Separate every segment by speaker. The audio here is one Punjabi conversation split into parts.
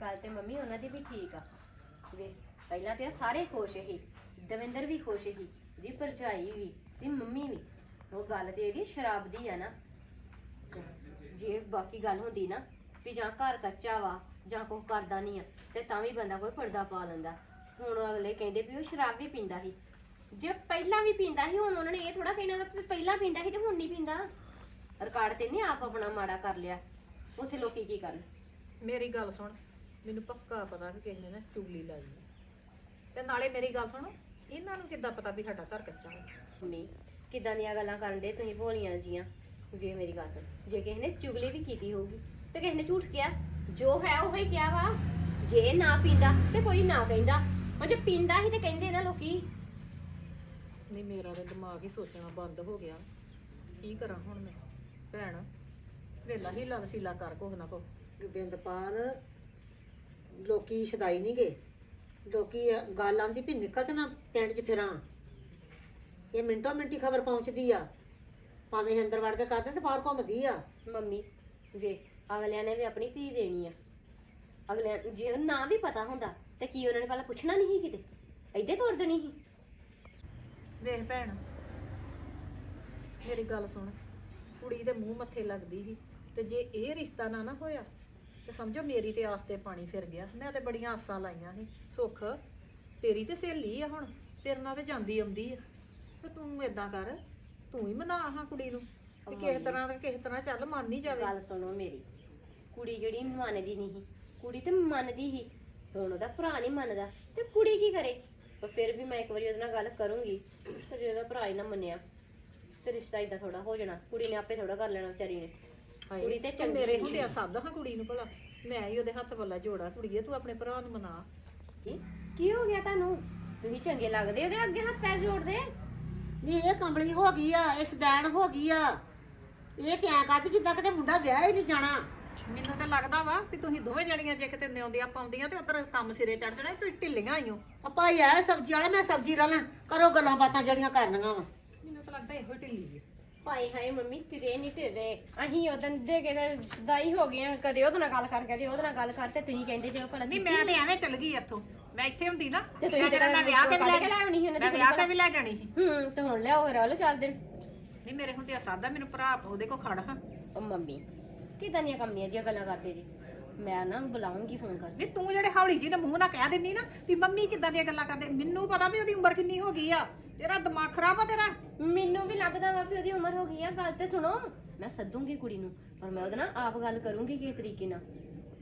Speaker 1: ਗੱਲ ਤੇ ਮੰਮੀ ਉਹਨਾਂ ਦੀ ਵੀ ਠੀਕ ਆ। ਵੇ, ਪਹਿਲਾਂ ਤੇ ਸਾਰੇ ਖੁਸ਼ ਸੀ, ਦਵਿੰਦਰ ਵੀ ਖੁਸ਼ ਸੀ ਦੀ ਭਰਜਾਈ ਵੀ ਤੇ ਮੰਮੀ ਵੀ। ਉਹ ਗੱਲ ਤੇ ਇਹਦੀ ਸ਼ਰਾਬ ਦੀ ਆ ਨਾ। ਜੇ ਬਾਕੀ ਗੱਲ ਹੁੰਦੀ ਨਾ, ਵੀ ਜਾਂ ਘਰ ਕੱਚਾ ਵਾ, ਜਾਂ ਕੁਝ ਕਰਦਾ ਨਹੀਂ ਆ, ਤੇ ਤਾਂ ਵੀ ਬੰਦਾ ਕੋਈ ਪਰਦਾ ਪਾ ਲੈਂਦਾ। ਹੁਣ ਅਗਲੇ ਕਹਿੰਦੇ ਵੀ ਉਹ ਸ਼ਰਾਬ ਵੀ ਪੀਂਦਾ ਸੀ। ਜੇ ਪਹਿਲਾਂ ਵੀ ਪੀਂਦਾ ਸੀ, ਹੁਣ ਉਹਨਾਂ ਨੇ ਇਹ ਥੋੜਾ ਕਹਿਣਾ ਵੀ ਪਹਿਲਾਂ ਪੀਂਦਾ ਸੀ ਤੇ ਹੁਣ ਨਹੀਂ ਪੀਂਦਾ। ਰਿਕਾਰਡ ਤੇ ਨਹੀਂ ਆਪ ਆਪਣਾ ਮਾੜਾ ਕਰ ਲਿਆ। ਉੱਥੇ ਲੋਕੀ ਕੀ ਕਰਨ?
Speaker 2: ਮੇਰੀ ਗੱਲ ਸੁਣ ਮੈਨੂੰ ਪੱਕਾ ਪਤਾ ਕਿ ਕਿਸੇ ਨੇ ਨਾ ਚੁਗਲੀ ਲਾਈ ਹੈ। ਤੇ ਨਾਲੇ ਮੇਰੀ ਗੱਲ ਸੁਣ ਇਹਨਾਂ ਨੂੰ ਕਿੱਦਾਂ ਪਤਾ ਵੀ ਸਾਡਾ ਘਰ ਕੱਚਾ ਹੈ?
Speaker 1: ਮੰਮੀ ਕਿਦਾਂ ਦੀਆਂ ਗੱਲਾਂ ਕਰਨ ਦੇ ਤੁਸੀਂ ਭੋਲੀਆਂ ਜੀਆਂ? ਵੇ ਮੇਰੀ ਗੱਲ ਸੁਣ ਜੇ ਕਿਸੇ ਨੇ ਚੁਗਲੀ ਵੀ ਕੀਤੀ ਹੋਊਗੀ ਤੇ ਕਿਸੇ ਨੇ ਝੂਠ ਕਿਹਾ ਜੋ ਹੈ ਉਹ ਹੀ ਕਿਹਾ ਵਾ। ਜੇ ਨਾ ਪੀਂਦਾ ਤੇ ਕੋਈ ਨਾ ਕਹਿੰਦਾ। ਹੁਣ ਜੇ ਪੀਂਦਾ ਹੀ ਤੇ ਕਹਿੰਦੇ ਨਾ ਲੋਕੀ।
Speaker 2: ਨਹੀਂ ਮੇਰਾ ਤਾਂ ਦਿਮਾਗ ਹੀ ਸੋਚਣਾ ਬੰਦ ਹੋ ਗਿਆ। ਕੀ ਕਰਾਂ ਹੁਣ ਮੈਂ? ਭੈਣ ਵੇਲਾ ਹੀ ਵਸੀਲਾ ਕਰ ਕੁਛ ਨਾ ਕੋ
Speaker 3: ਗੋਬਿੰਦਪਾਲ ਲੋਕੀ ਛਦਾਈ ਨਹੀਂ ਗਏ। ਲੋਕੀ ਗੱਲ ਆਂਦੀ ਵੀ ਨਿਕਲ ਤੇ ਮੈਂ ਪਿੰਡ 'ਚ ਫਿਰਾਂ। ਇਹ ਮਿੰਟੋ ਮਿੰਟੀ ਖਬਰ ਪਹੁੰਚਦੀ ਆ। ਭਾਵੇਂ ਅੰਦਰ ਵੜ ਕੇ ਕਰਦੇ ਤੇ ਬਾਹਰ ਘੁੰਮਦੀ ਆ।
Speaker 1: ਮੰਮੀ ਵੇ ਅਗਲਿਆਂ ਨੇ ਵੀ ਆਪਣੀ ਧੀ ਦੇਣੀ ਆ। ਅਗਲਿਆਂ ਜੇ ਨਾ ਵੀ ਪਤਾ ਹੁੰਦਾ ਤੇ ਕੀ ਉਹਨਾਂ ਨੇ ਪਹਿਲਾਂ ਪੁੱਛਣਾ ਨਹੀਂ ਸੀ ਕਿਤੇ? ਐਦੇ ਤੋੜ ਦੇਣੀ ਸੀ।
Speaker 2: ਵੇਖ ਭੈਣ ਮੇਰੀ ਗੱਲ ਸੁਣ। ਕੁੜੀ ਦੇ ਮੂੰਹ ਮੱਥੇ ਲੱਗਦੀ ਸੀ ਤੇ ਜੇ ਇਹ ਰਿਸ਼ਤਾ ਨਾ ਨਾ ਹੋਇਆ ਤੇ ਸਮਝੋ ਮੇਰੀ ਤੇ ਆਸ ਤੇ ਪਾਣੀ ਫਿਰ ਗਿਆ। ਮੈਂ ਤੇ ਬੜੀਆਂ ਆਸਾਂ ਲਾਈਆਂ ਸੀ। ਸੁੱਖ ਤੇਰੀ ਤੇ ਸਹੇਲੀ ਆ ਹੁਣ। ਤੇਰੇ ਨਾਲ ਤੇ ਜਾਂਦੀ ਆਉਂਦੀ ਆ। ਤੇ ਤੂੰ ਏਦਾਂ ਕਰ ਤੂੰ ਹੀ ਮਨਾ ਆਹ ਕੁੜੀ ਨੂੰ। ਕਿ ਕਿਸੇ ਤਰ੍ਹਾਂ ਦਾ ਕਿਸੇ ਤਰ੍ਹਾਂ ਚੱਲ ਮੰਨ ਨਹੀਂ ਜਾਵੇ।
Speaker 1: ਗੱਲ ਸੁਣੋ ਮੇਰੀ। ਕੁੜੀ ਜਿਹੜੀ ਮੰਨਦੀ ਨਹੀਂ ਕੁੜੀ ਤੇ ਮੰਨਦੀ ਸੀ। ਹੁਣ ਉਹਦਾ ਭਰਾ ਨਹੀਂ ਮੰਨਦਾ। ਤੇ ਕੁੜੀ ਕੀ ਕਰੇ? ਪਰ ਫਿਰ ਵੀ ਮੈਂ ਇੱਕ ਵਾਰੀ ਉਹਦੇ ਨਾਲ ਗੱਲ ਕਰੂੰਗੀ। ਪਰ ਜੇ ਉਹਦਾ ਭਰਾ ਹੀ ਨਾ ਮੰਨਿਆ ਤੇ ਰਿਸ਼ਤਾ ਇਦਾਂ ਥੋੜਾ ਹੋ ਜਾਣਾ। ਕੁੜੀ ਨੇ ਆਪੇ ਥੋੜਾ ਕਰ ਲੈਣਾ ਵਿਚਾਰੀ ਨੇ। ਕੁੜੀ ਤੇ ਚੰਗੀ
Speaker 2: ਮੇਰੇ। ਹੁੰਦਿਆ ਸੱਦ ਹਾਂ ਕੁੜੀ ਨੂੰ ਭਲਾ। ਮੈਂ ਹੀ ਉਹਦੇ ਹੱਥ ਵੱਲਾ ਜੋੜਾ ਕੁੜੀਏ ਤੂੰ ਆਪਣੇ ਭਰਾ ਨੂੰ ਮਨਾ।
Speaker 1: ਕੀ? ਕੀ ਹੋ ਗਿਆ ਤੁਹਾਨੂੰ? ਤੁਸੀਂ ਚੰਗੇ ਲੱਗਦੇ ਉਹਦੇ ਅੱਗੇ ਹੱਥ ਪੈਰ ਜੋੜਦੇ?
Speaker 3: ਨਹੀਂ ਇਹ ਕੰਬਲੀ ਹੋ ਗਈ ਆ ਇਹ ਸਦੈਣ ਹੋ ਗਈ ਆ। ਇਹ ਐਂ ਕਰਦੀ ਜਿੱਦਾਂ ਕਿਤੇ ਮੁੰਡਾ ਵਿਆਹ ਹੀ ਨਹੀਂ ਜਾਣਾ।
Speaker 2: ਮੈਨੂੰ ਤਾਂ ਲੱਗਦਾ ਵਾ ਕਿ ਤੁਸੀਂ ਦੋਵੇਂ ਜਣੀਆਂ ਜੇ ਕਿਤੇ ਨਿਉਂਦੀਆਂ ਪਾਉਂਦੀਆਂ ਤੇ ਉਧਰ ਕੰਮ ਸਿਰੇ ਚੜ ਜਾਣਾ ਤੁਸੀਂ ਢਿੱਲੀਆਂ ਆਈਓ।
Speaker 3: ਆਪਾਂ ਹੀ ਆ ਸਬਜ਼ੀ ਵਾਲਾ ਮੈਂ ਸਬਜ਼ੀ ਲਾ ਲਾਂ। ਕਰੋ ਗੱਲਾਂ ਬਾਤਾਂ ਜਿਹੜੀਆਂ ਕਰਨੀਆਂ ਵਾ।
Speaker 2: ਮੈਨੂੰ ਤਾਂ ਲੱਗਦਾ ਇਹੋ ਢਿੱਲੀ ਹੈ
Speaker 1: ਭਾਈ ਹਾਏ ਮੰਮੀ ਕਿਤੇ ਨਹੀਂ ਤੇਰੇ ਅਸੀਂ ਉਦੋਂ ਦੇ ਕੇ ਦਾਈ ਹੋ ਗਏ ਕਦੇ ਉਹਦੇ ਨਾਲ ਗੱਲ ਕਰ ਕਦੇ ਉਹਦੇ ਨਾਲ ਗੱਲ ਕਰ ਤੇ ਤੁਸੀਂ ਕਹਿੰਦੇ ਜੇ ਭਲਾ
Speaker 2: ਨਹੀਂ ਮੈਂ ਤੇ ਐਵੇਂ ਚੱਲ ਗਈ ਇੱਥੋਂ। ਮੈਂ ਇੱਥੇ ਹੁੰਦੀ ਨਾ
Speaker 1: ਤੇ ਤੁਸੀਂ ਤੇ
Speaker 2: ਮੈਂ ਵਿਆਹ ਕੇ ਲੈ
Speaker 1: ਕੇ ਲੈ ਆਉਣੀ ਸੀ ਉਹਨਾਂ
Speaker 2: ਮੈਂ ਵਿਆਹ ਕੇ ਵੀ ਲੈ ਜਾਣੀ ਸੀ।
Speaker 1: ਹੂੰ ਤੇ ਹੁਣ ਲਿਆਓ ਰੋਲ ਚੱਲ ਦਿਨ।
Speaker 2: ਨਹੀਂ ਮੇਰੇ ਹੁੰਦਿਆ ਸਾਦਾ ਮੈਨੂੰ ਭਰਾ ਉਹਦੇ ਕੋ ਖੜ ਹਾਂ।
Speaker 1: ਉਹ ਮੰਮੀ ਕਿਦਾਂ ਦੀਆਂ ਕੰਮੀਆਂ ਜਿਹੀਆਂ ਗੱਲਾਂ ਕਰਦੇ ਜੀ? ਮੈਂ ਨੂੰ ਬੁਲਾਉਂਗੀ ਫੋਨ ਕਰ।
Speaker 2: ਨਹੀਂ ਤੂੰ ਜਿਹੜੇ ਹੌਲੀ ਜੀ ਦੇ ਮੂੰਹ ਨਾਲ ਕਹਿ ਦਿੰਨੀ ਨਾ ਵੀ ਮੰਮੀ ਕਿੱਦਾਂ ਦੀਆਂ ਗੱਲਾਂ ਕਰਦੇ? ਮੈਨੂੰ ਪਤਾ ਵੀ ਉਹਦੀ ਉਮਰ ਕਿੰਨੀ ਹੋ ਗਈ ਆ। ਤੇਰਾ ਦਿਮਾਗ ਖਰਾਬ ਆ ਤੇਰਾ?
Speaker 1: ਮੈਨੂੰ ਵੀ ਲੱਗਦਾ ਵਾ ਵੀ ਉਹਦੀ ਉਮਰ ਹੋ ਗਈ ਆ ਗੱਲ ਤੇ ਸੁਣੋ। ਮੈਂ ਸੱਦੂਗੀ ਕੁੜੀ ਨੂੰ ਪਰ ਮੈਂ ਉਹਦੇ ਨਾਲ ਆਪ ਗੱਲ ਕਰੂੰਗੀ ਕਿਸ ਤਰੀਕੇ ਨਾਲ।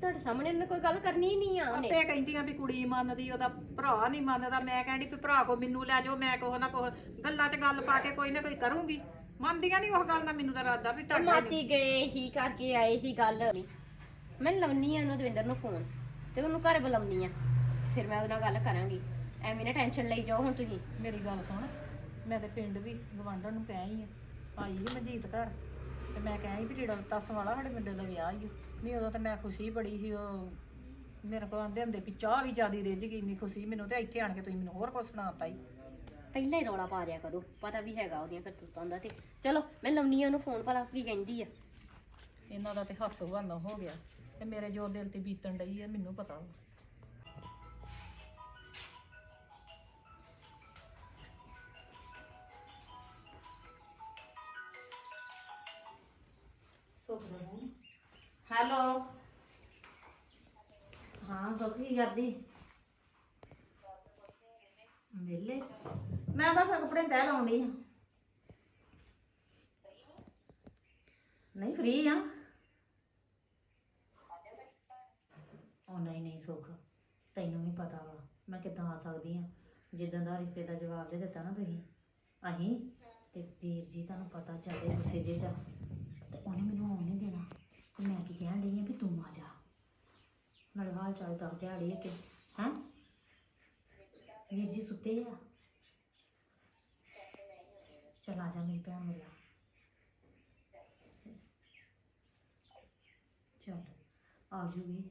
Speaker 1: ਤੁਹਾਡੇ ਸਾਹਮਣੇ ਉਹਨੇ ਕੋਈ ਗੱਲ ਕਰਨੀ ਹੀ ਨਹੀਂ ਆ ਉਹਨੇ।
Speaker 2: ਆਪੇ ਕਹਿੰਦੀਆਂ ਵੀ ਕੁੜੀ ਮੰਨਦੀ ਉਹਦਾ ਭਰਾ ਨਹੀਂ ਮੰਨਦਾ। ਮੈਂ ਕਹਿੰਦੀ ਵੀ ਭਰਾ ਕੋ ਮੈਨੂੰ ਲੈ ਜਾਓ ਮੈਂ ਕੋਹ ਨਾ ਕੋਹ ਗੱਲਾਂ 'ਚ ਗੱਲ ਪਾ ਕੇ ਕੋਈ ਨਾ ਕੋਈ ਕਰੂੰਗੀ। ਮੰਨਦੀਆਂ ਨਹੀਂ ਉਹ ਗੱਲ ਨਾ ਮੈਨੂੰ ਤਾਂ ਰਾਦਾ ਵੀ
Speaker 1: ਤੇ ਮਾਸੀ ਗਏ ਹੀ ਕਰਕੇ ਆਏ ਹੀ ਗੱਲ। ਮੈਂ ਲਾਉਣੀ ਆ ਉਹਨੂੰ ਦਵਿੰਦਰ ਨੂੰ ਫੋਨ ਤੇ ਉਹਨੂੰ ਘਰ ਬੁਲਾਉਣੀ ਆ। ਫਿਰ ਮੈਂ ਉਹਦੇ ਨਾਲ ਗੱਲ ਕਰਾਂਗੀ। ਐਵੇਂ ਨਾ ਟੈਨਸ਼ਨ ਲਈ ਜਾਓ ਹੁਣ ਤੁਸੀਂ।
Speaker 2: ਮੇਰੀ ਗੱਲ ਸੁਣ ਮੈਂ ਤੇ ਪਿੰਡ ਵੀ ਗਵਾਂਢਣ ਨੂੰ ਕਹਿ ਆਈ ਆ। ਆਈ ਸੀ ਮਜੀਤ ਘਰ ਤੇ ਮੈਂ ਕਹਿ ਆਈ ਵੀ ਜਿਹੜਾ ਤਸ ਵਾਲਾ ਸਾਡੇ ਮੁੰਡੇ ਦਾ ਵਿਆਹ ਹੀ ਨਹੀਂ ਉਦੋਂ ਤਾਂ ਮੈਂ ਖੁਸ਼ੀ ਬੜੀ ਸੀ ਉਹ ਮੇਰੇ ਕੋਲ ਆਂਦੇ ਹੁੰਦੇ ਵੀ ਚਾਹ ਵੀ ਜਿਆਦੀ ਰਿੱਝ ਗਈ ਇੰਨੀ ਖੁਸ਼ੀ ਮੈਨੂੰ ਤੇ ਇੱਥੇ ਆਣ ਕੇ ਤੁਸੀਂ ਮੈਨੂੰ ਹੋਰ ਕੁਝ ਸੁਣਾਤਾ ਹੀ
Speaker 1: ਪਹਿਲਾਂ ਹੀ ਰੌਲਾ ਪਾ ਦਿਆ ਕਰੋ ਪਤਾ ਵੀ ਹੈਗਾ ਉਹਦੀਆਂ ਕਰਤੂਤਾਂ ਦਾ ਤੇ। ਚਲੋ ਮੈਂ ਲਾਉਣੀ ਆ ਉਹਨੂੰ ਫੋਨ ਭਲਾ ਕੀ ਕਹਿੰਦੀ ਆ।
Speaker 2: ਇਹਨਾਂ ਦਾ ਤੇ ਹਾਸੋ ਬਹਾਨਾ ਹੋ ਗਿਆ ਤੇ ਮੇਰੇ ਜੋ ਦਿਲ ਤੇ ਬੀਤਣ ਡਈ ਆ ਮੈਨੂੰ ਪਤਾ ਵਾ।
Speaker 4: ਹੈਲੋ। ਹਾਂ, ਸੁੱਖ, ਕੀ ਕਰਦੀ? ਮਿਲੇ ਮੈਂ ਬਸ ਆਹ ਕੱਪੜੇ ਤੈਅ ਲਾਉਂਦੀ ਆ। ਨਹੀਂ ਫ੍ਰੀ ਆ। ਉਹ ਨਹੀਂ ਨਹੀਂ, ਸੁੱਖ। ਤੈਨੂੰ ਵੀ ਪਤਾ ਵਾ, ਮੈਂ ਕਿੱਦਾਂ ਆ ਸਕਦੀ ਆ। ਜਿੱਦਾਂ ਦਾ ਰਿਸ਼ਤੇ ਦਾ ਜਵਾਬ ਦੇ ਦਿੱਤਾ ਨਾ ਤੁਸੀਂ, ਅਸੀਂ, ਤੇ ਵੀਰ ਜੀ, ਤੁਹਾਨੂੰ ਪਤਾ ਚੱਲੇ ਗੁੱਸੇ ਜੇ ਚ ਤੇ ਉਹਨੇ ਮੈਨੂੰ ਆਉਣ ਨਹੀਂ ਦੇਣਾ ਤੇ ਮੈਂ ਕੀ ਕਹਿਣ ਡਈ ਆ ਵੀ ਤੂੰ ਆ ਜਾ ਨਾਲੇ ਹਾਲ ਚਾਲ ਦੱਸ ਜਾ ਕਿ, ਹੈਂ? ਵੀਰ ਜੀ ਸੁੱਤੇ ਆ। ਚਲ ਆ ਜਾ ਮੇਰੀ ਭੈਣ ਮਿਲਾ ਚਲ, ਆ ਜੂਗੀ।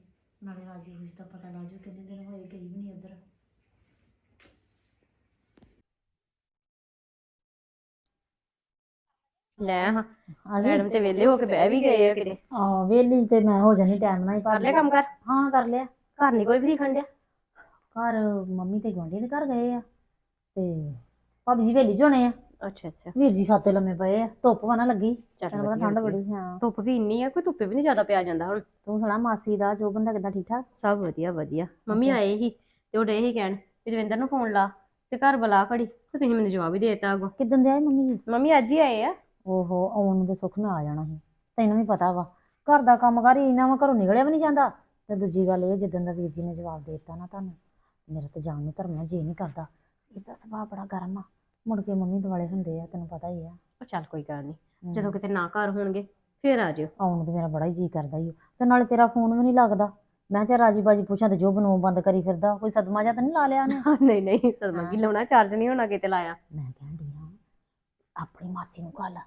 Speaker 4: ਨਾਲੇ ਰਾਜੀ ਹੋਈ ਤਾਂ ਪਤਾ ਲੱਗ ਜੂ ਕਿੰਨੇ ਦਿਨ ਹੋਏ, ਗਈ ਵੀ ਨਹੀਂ ਉਧਰ।
Speaker 1: ਲੈ ਹਾਂ। ਮੈਡਮ ਤੇ ਵਿਹਲੇ ਹੋ ਕੇ ਬਹਿ ਵੀ ਗਏ ਆ ਕਿਤੇ।
Speaker 4: ਆ ਵੇਲੀ ਤੇ ਮੈਂ ਹੋ ਜਾਣੀ ਟਾਈਮ ਨਾਲ ਹੀ
Speaker 1: ਕਰ ਲਿਆ ਕੰਮ ਕਰ?
Speaker 4: ਹਾਂ ਕਰ ਲਿਆ।
Speaker 1: ਘਰ ਨਹੀਂ ਕੋਈ ਵੀ ਖੰਡਿਆ?
Speaker 4: ਘਰ ਮੰਮੀ ਤੇ ਗੁਆਂਢੀ ਦੇ ਘਰ ਗਏ ਆ ਤੇ ਭਾਬੀ ਜੀ ਵੇਲੀ ਚ ਹੋਣੇ ਆ।
Speaker 1: ਅੱਛਾ ਅੱਛਾ।
Speaker 4: ਵੀਰ ਜੀ ਸਾਤੇ ਲੰਮੇ ਪਏ ਆ ਧੁੱਪ ਵਾ ਨਾ ਲੱਗੀ।
Speaker 1: ਚੱਲ
Speaker 4: ਤੈਨੂੰ ਪਤਾ
Speaker 1: ਵਧੀਆ
Speaker 4: ਠੰਡ
Speaker 1: ਵਧੀਆ।
Speaker 4: ਬੜੀ ਹਾਂ।
Speaker 1: ਧੁੱਪ ਵੀ ਇੰਨੀ ਆ ਕੋਈ ਧੁੱਪੇ ਵੀ ਨਹੀਂ ਜ਼ਿਆਦਾ ਪਿਆ ਜਾਂਦਾ ਹੁਣ।
Speaker 4: ਤੂੰ ਸੁਣਾ ਮਾਸੀ ਦਾ ਜੋ ਬੰਦਾ ਕਿੱਦਾਂ ਠੀਕ ਠਾਕ?
Speaker 1: ਸਭ ਵਧੀਆ ਵਧੀਆ। ਮੰਮੀ
Speaker 4: ਅੱਛਾ।
Speaker 1: ਆਏ ਹੀ ਤੇ ਉਹ ਡੇ ਹੀ ਕਹਿਣ ਵੀ ਦਵਿੰਦਰ ਨੂੰ ਫੋਨ ਲਾ ਤੇ ਘਰ ਬੁਲਾ ਖੜੀ ਤੇ ਤੁਸੀਂ ਮੈਨੂੰ ਜਵਾਬ ਹੀ ਦਿੱਤਾ ਅੱਗੋਂ।
Speaker 4: ਕਿਦਾਂ ਦੇ ਆਏ ਮੰਮੀ ਜੀ?
Speaker 1: ਮੰਮੀ ਅੱਜ ਹੀ ਆਏ ਆ।
Speaker 4: ਓਹੋ ਆਉਣ ਨੂੰ ਤੇ ਸੁੱਖ ਮੈਂ ਆ ਜਾਣਾ ਸੀ। ਤੈਨੂੰ ਵੀ ਪਤਾ ਵਾ ਘਰ ਦਾ ਕੰਮ ਕਰ ਹੀ ਇੰਨਾ ਵਾ ਘਰੋਂ ਨਿਕਲਿਆ ਵੀ ਨਹੀਂ ਜਾਂਦਾ। ਤੇ ਦੂਜੀ ਗੱਲ ਇਹ ਜਿੱਦਣ ਦਾ ਵੀਰ ਜੀ ਨੇ ਜਵਾਬ ਦੇ ਦਿੱਤਾ ਨਾ ਤੁਹਾਨੂੰ ਮੇਰਾ ਤੇ ਜਾਣ ਨੂੰ ਧਰਮ ਨਾਲ ਜੀ ਨਹੀਂ ਕਰਦਾ ਇਹਦਾ ਸੁਭਾਅ ਬੜਾ ਗਰਮ ਆ। ਮੁੜ ਕੇ ਮੰਮੀ ਦੁਆਲੇ ਹੁੰਦੇ ਆ ਤੈਨੂੰ ਪਤਾ ਹੀ ਆ।
Speaker 1: ਉਹ ਚੱਲ ਕੋਈ ਗੱਲ ਨਹੀਂ। ਜਦੋਂ ਕਿਤੇ ਨਾ ਘਰ ਹੋਣਗੇ ਫੇਰ ਆ ਜਿਓ।
Speaker 4: ਆਉਣ ਨੂੰ ਤੇ ਮੇਰਾ ਬੜਾ ਹੀ ਜੀ ਕਰਦਾ ਹੀ ਤੇ ਨਾਲੇ ਤੇਰਾ ਫੋਨ ਵੀ ਨਹੀਂ ਲੱਗਦਾ। ਮੈਂ ਚਾਹ ਰਾਜੀ ਬਾਜੀ ਪੁੱਛਾਂ ਤੇ ਜੋ ਬਣਾਉ ਬੰਦ ਕਰੀ ਫਿਰਦਾ ਕੋਈ ਸਦਮਾ ਜਾਂ ਤਾਂ ਨਹੀਂ ਲਾ ਲਿਆ ਨੇ
Speaker 1: ਨਹੀਂ ਨਹੀਂ ਸਦਮਾ ਕੀ ਲਾਉਣਾ ਚਾਰਜ ਨਹੀਂ ਹੋਣਾ ਕਿਤੇ ਲਾਇਆ।
Speaker 4: ਮੈਂ ਕਹਿੰਦੀ ਹਾਂ ਆਪਣੀ ਮਾਸੀ ਨੂੰ ਕੱਲ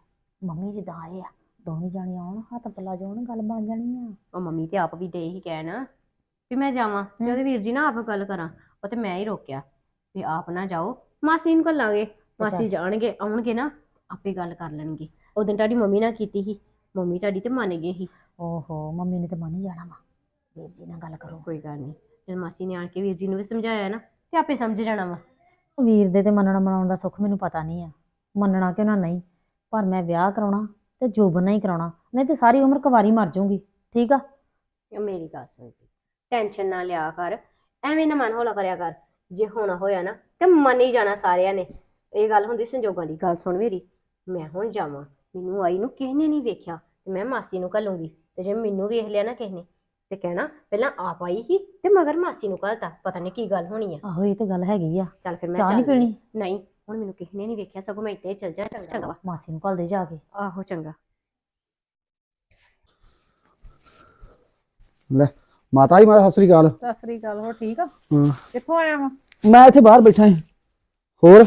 Speaker 4: ਮੰਮੀ ਜਿੱਦਾਂ ਆਏ ਆ ਦੋਵੇਂ ਜਾਣੇ ਆਉਣ ਹੱਥ ਪੱਲਾ ਜਾਉਣ ਗੱਲ ਬਣ ਜਾਣੀ ਆ।
Speaker 1: ਉਹ ਮੰਮੀ ਤੇ ਆਪ ਵੀ ਡੇ ਹੀ ਕਹਿਣ ਵੀ ਮੈਂ ਜਾਵਾਂ ਤੇ ਉਹਦੇ ਵੀਰ ਜੀ ਨਾਲ ਆਪ ਗੱਲ ਕਰਾਂ ਉਹ ਤੇ ਮੈਂ ਹੀ ਰੋਕਿਆ ਵੀ ਆਪ ਨਾ ਜਾਓ ਮਾਸੀ ਨੂੰ ਘੱਲਾਂਗੇ ਮਾਸੀ ਜਾਣਗੇ ਆਉਣਗੇ ਨਾ ਆਪੇ ਗੱਲ ਕਰ ਲੈਣਗੇ। ਉਦੋਂ ਤੁਹਾਡੀ ਮੰਮੀ ਨਾਲ ਕੀਤੀ ਸੀ ਮੰਮੀ ਤੁਹਾਡੀ ਤੇ ਮੰਨ ਗਏ ਸੀ।
Speaker 4: ਓਹੋ ਮੰਮੀ ਨੇ ਤੇ ਮੰਨ ਹੀ ਜਾਣਾ ਵਾ ਵੀਰ ਜੀ ਨਾਲ ਗੱਲ ਕਰੋ।
Speaker 1: ਕੋਈ ਗੱਲ ਨਹੀਂ ਜਦ ਮਾਸੀ ਨੇ ਆਣ ਕੇ ਵੀਰ ਜੀ ਨੂੰ ਵੀ ਸਮਝਾਇਆ ਨਾ ਤੇ ਆਪੇ ਸਮਝ ਜਾਣਾ ਵਾ।
Speaker 4: ਵੀਰ ਦੇ ਤੇ ਮੰਨਣਾ ਮਨਾਉਣ ਦਾ ਸੁੱਖ ਮੈਨੂੰ ਪਤਾ ਨਹੀਂ ਆ ਮੰਨਣਾ ਕਿ ਨਾ ਨਹੀਂ? ਪਰ ਮੈਂ ਵਿਆਹ ਕਰਾਉਣਾ ਤੇ ਜੋਬਨ ਨਾਲ ਹੀ ਕਰਾਉਣਾ ਨਹੀਂ ਤੇ ਸਾਰੀ ਉਮਰ ਕੁਵਾਰੀ ਮਰ ਜਾਊਂਗੀ ਠੀਕ ਆ?
Speaker 1: ਇਹ ਮੇਰੀ ਗੱਲ ਸੁਣ ਟੈਨਸ਼ਨ ਨਾ ਲਿਆ ਕਰ ਐਵੇਂ ਨਾ ਮਨ ਹੌਲਾ ਕਰਿਆ ਕਰ ਜੇ ਹੋਣਾ ਹੋਇਆ ਨਾ ਤੇ ਮੰਨ ਹੀ ਜਾਣਾ ਸਾਰਿਆਂ ਨੇ। ਇਹ ਗੱਲ ਹੁੰਦੀ ਸੰਜੋਗਾਂ ਦੀ ਗੱਲ ਸੁਣ ਮੇਰੀ ਮੈਂ ਹੁਣ ਜਾਵਾਂ ਮੈਨੂੰ ਆਈ ਨੂੰ ਕਿਸੇ ਨੇ ਨਹੀਂ ਵੇਖਿਆ ਤੇ ਮੈਂ ਮਾਸੀ ਨੂੰ ਘੱਲੂੰਗੀ ਤੇ ਜੇ ਮੈਨੂੰ ਵੇਖ ਲਿਆ ਨਾ ਕਿਸੇ ਨੇ ਤੇ ਕਹਿਣਾ ਪਹਿਲਾਂ ਆਪ ਆਈ ਸੀ ਤੇ ਮਗਰ ਮਾਸੀ ਨੂੰ ਘੱਲਤਾ ਪਤਾ ਨਹੀਂ ਕੀ ਗੱਲ ਹੋਣੀ ਆ।
Speaker 4: ਆਹੋ ਇਹ ਤੇ ਗੱਲ ਹੈਗੀ ਆ।
Speaker 1: ਚੱਲ ਫਿਰ ਮੈਂ
Speaker 4: ਚਾਹ ਨਹੀਂ। ਪੀਣੀ?
Speaker 1: ਨਹੀਂ ਹੁਣ ਮੈਨੂੰ ਕਿਸੇ ਨੇ ਨਹੀਂ ਵੇਖਿਆ ਸਗੋਂ ਮੈਂ ਇੱਥੇ ਚੱਲ ਜਾ ਚੰਗਾ ਵਾ
Speaker 4: ਮਾਸੀ ਨੂੰ ਘੱਲ ਦੇ ਜਾ ਕੇ।
Speaker 1: ਆਹੋ ਚੰਗਾ।
Speaker 5: ਲੈ ਮਾਤਾ ਜੀ ਮਾਤਾ ਸਤਿ ਸ੍ਰੀ ਅਕਾਲ।
Speaker 2: ਸਤਿ ਸ੍ਰੀ ਅਕਾਲ ਹੋ ਠੀਕ ਆ?
Speaker 5: ਹਾਂ।
Speaker 2: ਕਿੱਥੋਂ ਆਇਆ ਵਾ?
Speaker 5: ਮੈਂ ਇੱਥੇ ਬਾਹਰ ਬੈਠਾ ਹਾਂ ਹੋਰ?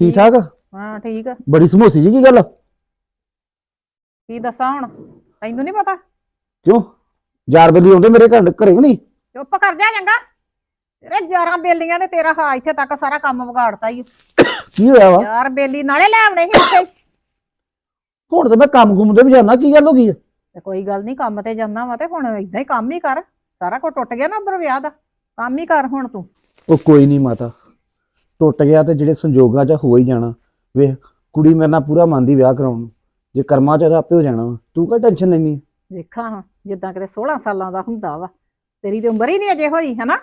Speaker 5: ਠੀਕ ਠਾਕ?
Speaker 2: ਹਾਂ ਠੀਕ ਆ।
Speaker 5: ਬੜੀ ਸਮੋਸੀ ਜੀ ਕੀ ਗੱਲ?
Speaker 2: ਕੀ ਦੱਸਾਂ ਹੁਣ? ਤੈਨੂੰ ਨਹੀਂ ਪਤਾ?
Speaker 5: ਕਿਉਂ? ਯਾਰ ਬੇਲੀ ਆਉਂਦੇ ਮੇਰੇ ਘਰ ਘਰੇ ਕਿ ਨਹੀਂ?
Speaker 2: ਚੁੱਪ ਕਰ ਜਾ ਚੰਗਾ। ਤੇਰੇ ਯਾਰਾਂ ਬੇਲੀਆਂ ਨੇ ਤੇਰਾ ਹਾਂ ਇੱਥੇ ਤੱਕ ਸਾਰਾ ਕੰਮ ਵਿਗਾੜਤਾ ਈ।
Speaker 5: ਕੀ ਹੋਇਆ ਵਾ?
Speaker 2: ਯਾਰ ਬੇਲੀ ਨਾਲੇ ਲੈ ਆਉਣੇ ਸੀ ਇੱਥੇ।
Speaker 5: ਹੁਣ ਤੇ ਮੈਂ ਕੰਮ ਕੁੰਮ ਤੇ ਵੀ ਜਾਣਾ ਕੀ ਗੱਲ ਹੋ ਗਈ ਹੈ?
Speaker 2: ਤੇ ਕੋਈ ਗੱਲ ਨਹੀਂ ਕੰਮ ਤੇ ਜਾਂਦਾ ਵਾ ਤੇ ਹੁਣ ਇਦਾਂ ਹੀ ਕੰਮ ਹੀ ਕਰ। ਸਾਰਾ ਕੁਝ ਟੁੱਟ ਗਿਆ ਨਾ ਉਧਰ ਵਿਆਹ ਦਾ। ਕੰਮ ਹੀ ਕਰ ਹੁਣ ਤੂੰ।
Speaker 5: ਉਹ ਕੋਈ ਨਹੀਂ ਮਾਤਾ ਟੁੱਟ ਗਿਆ ਤੇ ਜਿਹੜੇ ਸੰਜੋਗਾਂ 'ਚ ਹੋ ਹੀ ਜਾਣਾ। ਵੇਖ ਕੁੜੀ ਮੇਰੇ ਨਾਲ ਪੂਰਾ ਮੰਨਦੀ ਵਿਆਹ ਕਰਾਉਣ ਨੂੰ। ਜੇ ਕਰਮਾਂ 'ਚ ਆਪੇ ਹੋ ਜਾਣਾ ਵਾ। ਤੂੰ ਕਾ ਟੈਨਸ਼ਨ ਲੈਣੀ
Speaker 2: ਵੇਖਾਂ ਹਾਂ ਜਿੱਦਾਂ ਕਿਤੇ 16 ਸਾਲਾਂ ਦਾ ਹੁੰਦਾ ਵਾ। ਤੇਰੀ ਤੇ ਉਮਰ ਹੀ ਨਹੀਂ ਅਜੇ ਹੋਈ ਹਨਾ?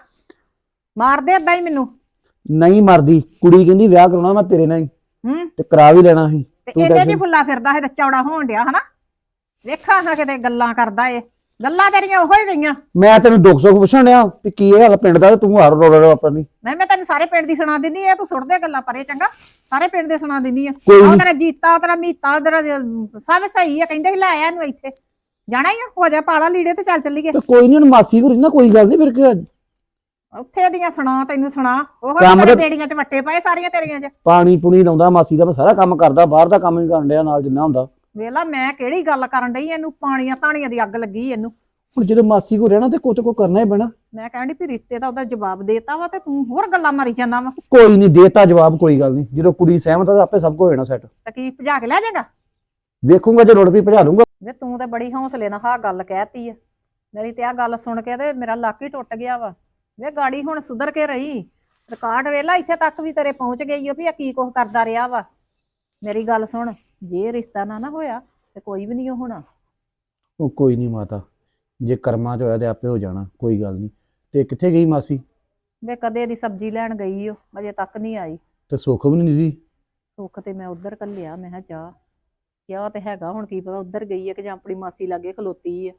Speaker 2: ਮਾਰਦੇ ਏਦਾਂ ਹੀ ਮੈਨੂੰ?
Speaker 5: ਨਹੀਂ ਮਰਦੀ ਕੁੜੀ ਕਹਿੰਦੀ ਵਿਆਹ ਕਰਾਉਣਾ ਮੈਂ ਤੇਰੇ ਨਾਲ ਹੀ।
Speaker 2: ਹੂੰ।
Speaker 5: ਤੇ ਕਰਾ ਵੀ ਲੈਣਾ ਸੀ।
Speaker 2: ਤੇ ਇਹਦੇ ਜੀ ਫੁੱਲਾ ਫਿਰਦਾ ਹੈ ਤੇ ਚੌੜਾ ਹੋਣ ਡਿਆ ਹਨਾ? ਵੇਖਾਂ ਹਾਂ ਕਿਤੇ ਗੱਲਾਂ ਕਰਦਾ ਏ ਗੱਲਾਂ ਤੇਰੀਆਂ ਉਹੋ ਹੀ ਗਈਆਂ।
Speaker 5: ਮੈਂ ਤੈਨੂੰ ਦੁੱਖ ਸੁੱਖ ਪੁੱਛਣ ਡਿਆ ਵੀ ਕੀ ਇਹ ਹਾਲ ਪਿੰਡ ਦਾ ਤੇ ਤੂੰ ਹਰ ਰੋੜਾ ਰੋੜਾ ਆਪਣੀ।
Speaker 2: ਮੈਂ ਮੈਂ ਤੈਨੂੰ ਸਾਰੇ ਪਿੰਡ ਦੀ ਸੁਣਾ ਦਿੰਦੀ ਐ ਤੂੰ ਸੁਣਦੇ ਗੱਲਾਂ ਪਰੇ ਚੰਗਾ। ਸਾਰੇ ਪਿੰਡ ਦੇ ਸੁਣਾ ਦਿੰਦੀ ਆ।
Speaker 5: ਕੋਈ
Speaker 2: ਉਹ
Speaker 5: ਨੀ।
Speaker 2: ਤੇਰਾ ਜੀਤਾ ਤੇਰਾ ਮੀਤਾ ਤੇਰਾ ਸਭ ਸਹੀ ਆ ਕਹਿੰਦੇ ਸੀ ਲੈ ਆਇਆ ਇਹਨੂੰ ਇੱਥੇ। ਜਾਣਾ ਹੀ ਹੋ ਜਾ ਪਾਲਾ ਲੀੜੇ ਤੇ ਚੱਲ ਚੱਲੀਏ।
Speaker 5: ਕੋਈ ਨਹੀਂ ਹੁਣ ਮਾਸੀ ਹੋਰੀ ਨਾ ਕੋਈ ਗੱਲ ਨਹੀਂ ਫਿਰ ਕੀ?
Speaker 2: ਉੱਥੇ ਦੀਆਂ ਸੁਣਾ ਤੈਨੂੰ ਸੁਣਾ। ਉਹ
Speaker 5: ਕੰਮ ਤੇ-
Speaker 2: ਬੇੜੀਆਂ 'ਚ ਵੱਟੇ ਪਏ ਸਾਰੀਆਂ ਤੇਰੀਆਂ 'ਚ।
Speaker 5: ਪਾਣੀ ਪੁਣੀ ਲਾਉਂਦਾ ਮਾਸੀ ਦਾ ਮੈਂ ਸਾਰਾ ਕੰਮ ਕਰਦਾ ਬਾਹਰ ਦਾ ਕੰਮ ਵੀ ਕਰਨ ਡਿਆ ਨਾਲ ਜਿੰਨਾ ਹੁੰਦਾ।
Speaker 2: ਵੇਲਾ ਮੈਂ ਕਿਹੜੀ ਗੱਲ ਕਰਨ ਡਈ ਇਹਨੂੰ? ਪਾਣੀਆਂ ਧਾਣੀਆਂ ਦੀ ਅੱਗ ਲੱਗੀ ਇਹਨੂੰ।
Speaker 5: ਹੁਣ ਜਦੋਂ ਮਾਸੀ ਕੋ ਰਹਿਣਾ ਤੇ ਤੇ ਕੋ ਕਰਨਾ ਹੀ ਪੈਣਾ।
Speaker 2: ਮੈਂ ਕਹਿੰਦੀ ਵੀ ਰਿਸ਼ਤੇ ਦਾ ਉਹਦਾ ਜਵਾਬ ਦੇਤਾ ਵਾ ਤੇ ਤੂੰ ਹੋਰ ਗੱਲਾਂ ਮਾਰੀ ਜਾਂਦਾ ਵਾ।
Speaker 5: ਕੋਈ ਨਹੀਂ ਦੇਤਾ ਜਵਾਬ ਕੋਈ ਗੱਲ ਨਹੀਂ। ਜਦੋਂ ਕੁੜੀ ਸਹਿਮਤ ਆ ਤਾਂ ਆਪੇ ਸਭ ਕੁਝ ਹੋ ਜਾਣਾ ਸੈੱਟ
Speaker 2: ਤਾਂ ਕੀ ਭਜਾ ਕੇ ਲੈ ਜਾਏਗਾ?
Speaker 5: ਵੇਖੂੰਗਾ ਜੇ ਲੋੜ ਪਈ ਭਜਾ ਲੂੰਗਾ।
Speaker 2: ਵੇ ਤੂੰ ਤੇ ਬੜੀ ਹੌਸਲੇ ਨਾਲ ਆਹ ਗੱਲ ਕਹਿਤੀ ਆ। ਮੇਰੀ ਤੇ ਆ ਗੱਲ ਸੁਣ ਕੇ ਤੇ ਮੇਰਾ ਲੱਕ ਹੀ ਟੁੱਟ ਗਿਆ ਵਾ। ਵੇ ਗਾੜੀ ਹੁਣ ਸੁਧਰ ਕੇ ਰਹੀ। ਰਿਕਾਰਡ ਵੇਲਾ ਇੱਥੇ ਤੱਕ ਵੀ ਤੇਰੇ ਪਹੁੰਚ ਗਈ ਓ ਵੀ ਆ ਕੀ ਕੁਛ ਕਰਦਾ ਰਿਹਾ ਵਾ। ਮੇਰੀ ਗੱਲ ਸੁਣ ਜੇ ਰਿਸ਼ਤਾ ਨਾ ਨਾ ਹੋਇਆ ਤੇ ਕੋਈ ਵੀ ਨਹੀਂ ਹੋਣਾ।
Speaker 5: ਉਹ ਕੋਈ ਨਹੀਂ ਮਾਤਾ ਜੇ ਕਰਮਾਂ ਚ ਹੋਇਆ ਤੇ ਆਪੇ ਹੋ ਜਾਣਾ ਕੋਈ ਗੱਲ ਨਹੀਂ। ਤੇ ਕਿੱਥੇ ਗਈ ਮਾਸੀ?
Speaker 2: ਵੇ ਕਦੇ ਦੀ ਸਬਜ਼ੀ ਲੈਣ ਗਈ ਓ ਅਜੇ ਤੱਕ ਨਹੀਂ ਆਈ।
Speaker 5: ਤੇ ਸੁੱਖ ਵੀ ਨਹੀਂ ਦੀ
Speaker 2: ਸੁੱਖ ਤੇ ਮੈਂ ਉਧਰ ਕੱਲਿਆ ਮੈਂ ਕਿਹਾ ਜਾ ਕਿਹਾ ਤੇ ਹੈਗਾ ਹੁਣ ਕੀ ਪਤਾ ਉਧਰ ਗਈ ਹੈ ਕਿ ਜਾਂ ਆਪਣੀ ਮਾਸੀ ਲਾਗੇ ਖਲੋਤੀ ਹੈ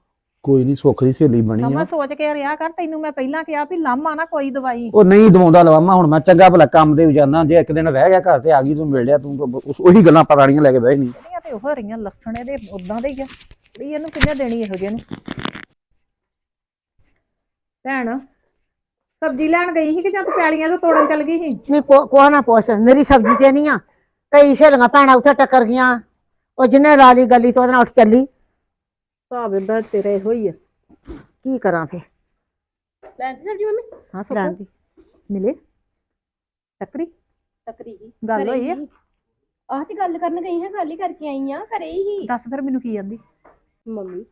Speaker 5: ਕੋਈ ਨਹੀਂ ਸੁੱਖ ਦੀ ਸਹੇਲੀ ਬਣੀ
Speaker 2: ਸਮਾਂ
Speaker 5: ਆ।
Speaker 2: ਸੋਚ ਕੇ ਰਿਹਾ ਕਰ ਤੈਨੂੰ ਮੈਂ ਪਹਿਲਾਂ ਕਿਹਾ ਵੀ ਲਾਮਾ ਨਾ ਕੋਈ ਦਵਾਈ।
Speaker 5: ਉਹ ਨਹੀਂ ਦਵਾਉਂਦਾ ਲਵਾਮਾ ਹੁਣ ਮੈਂ ਚੰਗਾ ਭਲਾ ਕੰਮ ਤੇ ਵੀ ਜਾਂਦਾ ਜੇ ਇੱਕ ਦਿਨ ਰਹਿ ਗਿਆ ਘਰ ਤੇ ਆ ਗਈ ਤੂੰ ਮਿਲ ਲਿਆ ਤੂੰ ਉਸ- ਉਹੀ ਗੱਲਾਂ ਪੁਰਾਣੀਆਂ ਲੈ ਕੇ ਬਹਿ ਨਹੀਂ
Speaker 2: ਜਿਹੜੀਆਂ ਤੇ ਉਹ ਰਹੀਆਂ ਲੱਸਣ ਇਹਦੇ ਉਦਾਂ ਦੇ ਹੀ ਆ। ਕੁੜੀ ਇਹਨੂੰ ਕਿੰਨੇ ਦੇਣੀ ਇਹੋ ਜਿਹੇ ਨੂੰ? ਭੈਣ ਸਬਜ਼ੀ ਲੈਣ ਗਈ ਸੀ ਕਿ ਜਾਂ ਤੂੰ ਪੈਲੀਆਂ ਤੋਂ ਤੋੜਨ ਚੱਲ ਗਈ ਸੀ?
Speaker 3: ਨਹੀਂ ਕੋ ਕੋ ਨਾ ਪੁੱਛ ਮੇਰੀ ਸਬਜ਼ੀ ਤੇ ਨਹੀਂ ਆ। ਕਈ ਸਹੇਲੀਆਂ ਭੈਣਾਂ ਉੱਥੇ ਟੱਕਰ ਗਈਆਂ। ਉਹ ਜਿਹਨੇ ਰਾਲੀ ਗਲੀ ਤੋਂ ਉਹਦੇ ਨਾਲ ਉੱਠ ਚੱਲੀ।
Speaker 2: ਹਿਸਾਬ ਇਹਦਾ ਤੇਰਾ ਇਹੋ ਹੀ ਆ।
Speaker 3: ਕੀ ਕਰਾਂ ਫੇ
Speaker 1: ਲੈਂਦੀ ਸਬਜੀ ਮੰਮੀ?
Speaker 2: ਹਾਂ
Speaker 1: ਲੈਂਦੀ
Speaker 2: ਮਿਲੇ? ਟੱਕਰੀ?
Speaker 1: ਤਕਰੀ ਹੀ।
Speaker 2: ਗੱਲ ਹੋਈ ਆ?
Speaker 1: ਆਹ ਤੇ ਗੱਲ ਕਰਨ ਗਈ ਹਾਂ ਗੱਲ ਹੀ ਕਰਕੇ ਆਈ ਆ ਘਰੇ ਹੀ।
Speaker 2: ਦੱਸ ਫਿਰ ਮੈਨੂੰ ਕੀ ਆਂਦੀ?
Speaker 1: ਮੰਮੀ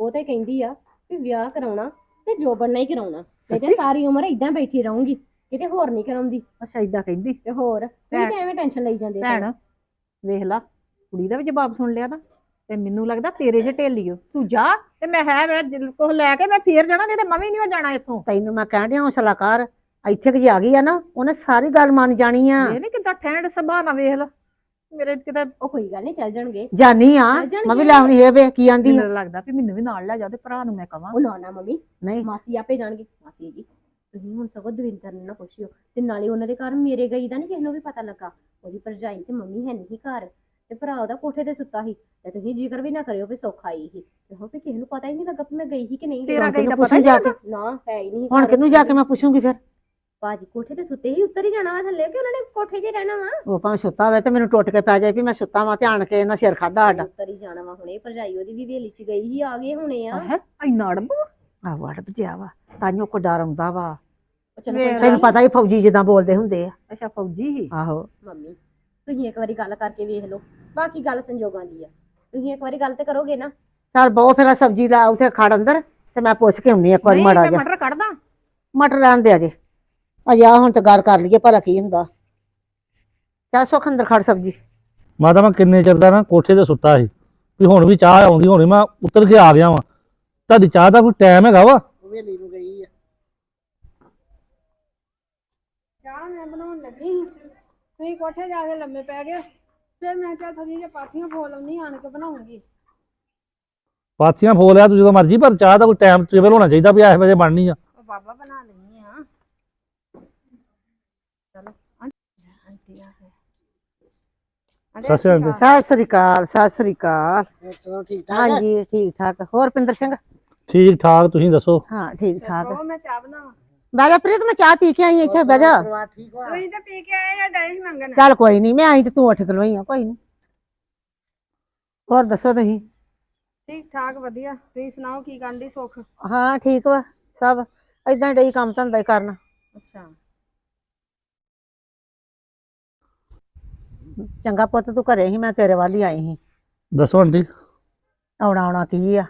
Speaker 1: ਉਹ ਤਾਂ ਕਹਿੰਦੀ ਆ ਵੀ ਵਿਆਹ ਕਰਾਉਣਾ ਤੇ ਜੋ ਬਣਨਾ ਹੀ ਕਰਾਉਣਾ। ਨਹੀਂ ਤੇ ਸਾਰੀ ਉਮਰ ਇਦਾਂ ਬੈਠੀ ਰਹੂੰਗੀ ਕਿਤੇ ਹੋਰ ਨਹੀਂ ਕਰਾਉਂਦੀ।
Speaker 2: ਅੱਛਾ ਇਦਾਂ ਕਹਿੰਦੀ?
Speaker 1: ਤੇ ਹੋਰ ਤੁਸੀਂ
Speaker 2: ਭੈਣ-
Speaker 1: ਤਾਂ ਐਵੇਂ ਟੈਨਸ਼ਨ ਲਈ ਜਾਂਦੇ ਹੋ
Speaker 2: ਭੈਣ ਵੇਖ ਲਾ ਕੁੜੀ ਦਾ ਵੀ ਜਵਾਬ ਸੁਣ ਲਿਆ ਨਾ। ਤੇ ਮੈਨੂੰ ਲੱਗਦਾ ਤੇਰੇ 'ਚ ਢੇਲੀ ਓ। ਤੂੰ ਜਾ ਤੇ ਮੈਂ ਹੈ ਮੈਂ ਜਿਲ- ਕੁਛ ਲੈ ਕੇ ਮੈਂ ਫੇਰ ਜਾਣਾ ਨਹੀਂ ਤੇ ਮੈਂ ਵੀ ਨਹੀਂ ਜਾਣਾ ਇੱਥੋਂ।
Speaker 3: ਤੈਨੂੰ ਮੈਂ ਕਹਿਣ ਡਿਆ ਹੌਸਲਾ ਕਰ ਇੱਥੇ ਕਿ ਜੇ ਆ ਗਈ ਆ ਨਾ ਉਹਨੇ ਸਾਰੀ ਗੱਲ ਮੰਨ ਜਾਣੀ ਆ।
Speaker 2: ਇਹ ਨਹੀਂ ਕਿਦਾਂ ਠੰਡ ਸੁਭਾਅ ਨਾ ਵੇਖ ਲਾ। ਮੇਰੇ ਕਿਤੇ
Speaker 1: ਉਹ ਕੋਈ ਗੱਲ ਨਹੀਂ ਚੱਲ ਜਾਣਗੇ।
Speaker 3: ਜਾਨੀ ਆ। ਮੈਂ ਵੀ ਲਾਉਣੀ ਹੈ ਵੇ ਕੀ ਆਂਦੀ?
Speaker 2: ਮੈਨੂੰ ਲੱਗਦਾ ਵੀ ਮੈਨੂੰ ਵੀ ਨਾਲ ਲੈ ਜਾ ਤੇ ਭਰਾ ਨੂੰ ਮੈਂ ਕਵਾਂ।
Speaker 1: ਉਹ ਨਾ ਨਾ ਮੰਮੀ
Speaker 3: ਨਹੀਂ।
Speaker 1: ਮਾਸੀ ਆਪੇ ਜਾਣਗੇ। ਮਾਸੀ ਜੀ ਤੁਸੀਂ ਹੁਣ ਸਗੋਂ ਦਵਿੰਦਰ ਨੂੰ ਨਾ ਪੁੱਛਿਓ। ਤੇ ਨਾਲੇ ਉਹਨਾਂ ਦੇ ਘਰ ਮੇਰੇ ਗਈ ਦਾ ਨਹੀਂ ਕਿਸੇ ਨੂੰ ਵੀ ਪਤਾ ਲੱਗਾ। ਉਹਦੀ ਭਰਜਾਈ ਤੇ ਮੰਮੀ ਹੈ ਨਹੀਂ ਘਰ। ਤੇ ਭਰਾ ਉਹਦਾ ਕੋਠੇ ਤੇ ਸੁੱਤਾ ਸੀ ਤੇ ਤੁਸੀਂ ਜ਼ਿਕਰ ਵੀ ਨਾ ਕਰਿਓ ਵੀ ਸੁੱਖ ਆਈ ਸੀ। ਤੇ ਹੋ ਵੀ ਕਿਸੇ ਨੂੰ ਪਤਾ ਹੀ ਨਹੀਂ ਲੱਗਾ ਵੀ ਮੈਂ ਗਈ ਸੀ ਕਿ ਨਹੀਂ
Speaker 2: ਤੇਰਾ
Speaker 1: ਗਈ
Speaker 2: ਦਾ ਪਤਾ ਹੀ
Speaker 3: ਜਾ
Speaker 2: ਨਹੀਂ
Speaker 3: ਕੇ?
Speaker 1: ਨਾ ਹੈ ਹੀ ਨਹੀਂ
Speaker 3: ਹੁਣ। ਕਿਹਨੂੰ ਜਾ ਕੇ ਮੈਂ ਪੁੱਛੂੰਗੀ ਫਿਰ?
Speaker 1: ਬਾਜੀ ਕੋਠੇ ਤੇ ਸੁੱਤੇ ਹੀ ਉੱਤਰ ਹੀ ਜਾਣਾ ਵਾ ਥੱਲੇ ਕਿ ਉਹਨਾਂ ਨੇ ਕੋਠੇ ਤੇ ਰਹਿਣਾ ਵਾ?
Speaker 3: ਉਹ ਭਾਵੇਂ ਸੁੱਤਾ ਹੋਵੇ ਤੇ ਮੈਨੂੰ ਟੁੱਟ ਕੇ ਪੈ ਜਾਏ ਵੀ ਮੈਂ ਸੁੱਤਾ ਵਾਂ ਧਿਆਨ ਕੇ ਇਹਨਾਂ ਸਿਰ ਖਾਦਾ ਸਾਡਾ।
Speaker 1: ਉੱਤਰ ਹੀ ਜਾਣਾ ਵਾ ਹੁਣੇ ਭਰਜਾਈ ਉਹਦੀ ਵੀ ਵੇਲੀ ਚ ਗਈ ਸੀ ਆ ਗਏ ਹੁਣੇ ਆ।
Speaker 2: ਹੈ ਇੰਨਾ ਅੜਬ
Speaker 3: ਆ ਵੜ ਭਜਿਆ ਵਾ। ਤਾਈਓ ਕੋ ਡਰ ਆਉਂਦਾ ਵਾ। ਤੈਨੂੰ ਪਤਾ ਹੀ ਫੌਜੀ ਜਿੱਦਾਂ ਬੋਲਦੇ ਹੁੰਦੇ ਆ।
Speaker 2: ਅੱਛਾ ਫੌਜੀ ਹੀ?
Speaker 3: ਆਹੋ।
Speaker 1: ਮੰਮੀ ਤੁਸੀਂ ਇੱਕ ਵਾਰੀ ਗੱਲ ਕਰਕੇ ਵੇਖ ਲਓ ਬਾਕੀ ਗੱਲ ਸੰਜੋਗਾਂ ਦੀ ਆ। ਤੁਸੀਂ ਇੱਕ ਵਾਰੀ ਗੱਲ ਤੇ ਕਰੋਗੇ ਨਾ।
Speaker 3: ਚੱਲ ਬਹੁ ਫਿਰ ਆਹ ਸਬਜ਼ੀ ਲਾ ਉਥੇ ਖੜ ਅੰਦਰ ਤੇ ਮੈਂ ਪੁੱਛ ਕੇ ਆ ਇੱਕ ਵਾਰੀ
Speaker 2: ਨਹੀਂ,
Speaker 3: ਮਾੜਾ
Speaker 2: ਮੈਂ
Speaker 3: ਜਿਹਾ।
Speaker 2: ਮਟਰ ਕੱਢਦਾ।
Speaker 3: ਮਟਰ ਰਹਿਣ ਦੇ ਅਜੇ ਅਜੇ ਹੁਣ ਤੇ ਗੱਲ ਕਰ ਲਈਏ ਭਲਾ ਕੀ ਹੁੰਦਾ। ਚੱਲ ਸੁੱਖ ਅੰਦਰ ਖੜ ਸਬਜ਼ੀ।
Speaker 6: ਮਾਤਾ ਮੈਂ ਕਿੰਨੇ ਚਿਰ ਦਾ ਨਾ ਕੋਠੇ ਤੇ ਸੁੱਤਾ ਸੀ ਵੀ ਹੁਣ ਵੀ ਚਾਹ ਆਉਂਦੀ ਹੋਣੀ ਮੈਂ ਉੱਤਰ ਕੇ ਆ ਗਿਆ ਵਾਂ। ਤੁਹਾਡੀ ਚਾਹ ਦਾ ਕੋਈ ਟਾਈਮ ਹੈਗਾ ਵਾ?
Speaker 3: ਵੇਲੀ ਨੂੰ ਗਈ ਆ।
Speaker 7: ਚਾਹ ਮੈਂ ਬਣਾਉਣ ਲੱਗੀ ਸੀ। ਤੁਸੀਂ ਕੋਠੇ ਜਾ ਕੇ ਲੰਮੇ ਪੈ ਗਏ ਫਿਰ ਮੈਂ ਚੱਲ ਥੋੜੀ ਜਿਹੀ ਪਾਥੀਆਂ ਫੋਲ ਆਉਣੀ ਆਣ ਕੇ ਬਣਾਉਂਗੀ।
Speaker 6: ਪਾਥੀਆਂ ਫੋਲਿਆ ਤੂੰ ਜਦੋਂ ਮਰਜ਼ੀ ਪਰ ਚਾਹ ਦਾ ਕੋਈ ਟਾਈਮ ਟੇਬਲ ਹੋਣਾ ਚਾਹੀਦਾ ਵੀ ਇਸ ਵਜੇ ਬਣਨੀ ਆ।
Speaker 7: ਉਹ ਬਾਬਾ ਬਣਾ ਲੈਣੀ ਆ ਚਲੋ ਆਂਟੀ ਆ ਗਏ।
Speaker 6: ਸਤਿ ਸ਼੍ਰੀ ਅਕਾਲ।
Speaker 3: ਸਤਿ ਸ੍ਰੀ ਅਕਾਲ ਸਤਿ ਸ੍ਰੀ ਅਕਾਲ।
Speaker 8: ਠੀਕ
Speaker 3: ਹਾਂਜੀ ਠੀਕ ਠਾਕ। ਹੋਰ ਪਿੰਦਰ ਸਿੰਘ?
Speaker 6: ਠੀਕ ਠਾਕ ਤੁਸੀਂ ਦੱਸੋ?
Speaker 3: ਹਾਂ ਠੀਕ ਠਾਕ
Speaker 7: ਉਹ ਮੈਂ ਚਾਹ ਬਣਾਵਾਂ।
Speaker 3: ਬਹਿ ਜਾ ਪ੍ਰੀਤ ਮੈਂ ਚਾਹ ਪੀ ਕੇ ਆਈ ਹਾਂ ਇੱਥੇ ਬਹਿ ਜਾ।
Speaker 8: ਪਰਿਵਾਰ ਠੀਕ ਵਾ
Speaker 7: ਤੁਸੀਂ ਤਾਂ ਪੀ ਕੇ ਆਏ ਆ ਡਾਈ ਮੰਗਣ
Speaker 3: ਚੱਲ ਕੋਈ ਨਹੀਂ ਮੈਂ ਆਈ ਤੇ ਤੂੰ ਉੱਠ ਖਲੋਈ ਆ ਕੋਈ ਨਹੀਂ ਹੋਰ ਦੱਸੋ ਤੁਸੀਂ?
Speaker 7: ਠੀਕ ਠਾਕ ਵਧੀਆ। ਤੁਸੀਂ ਸੁਣਾਓ ਕੀ ਕਰਦੀ ਸੁੱਖ?
Speaker 3: ਹਾਂ ਠੀਕ ਵਾ ਸਭ। ਏਦਾਂ ਡਈ ਕੰਮ ਧੰਦਾ ਹੀ ਕਰਨ।
Speaker 7: ਅੱਛਾ।
Speaker 3: ਚੰਗਾ ਪੁੱਤ ਤੂੰ ਘਰੇ ਸੀ ਮੈਂ ਤੇਰੇ ਵੱਲ ਹੀ ਆਈ ਸੀ।
Speaker 6: ਦੱਸੋ ਆਂਟੀ।
Speaker 3: ਆਉਣਾ ਆਉਣਾ ਕੀ ਆ?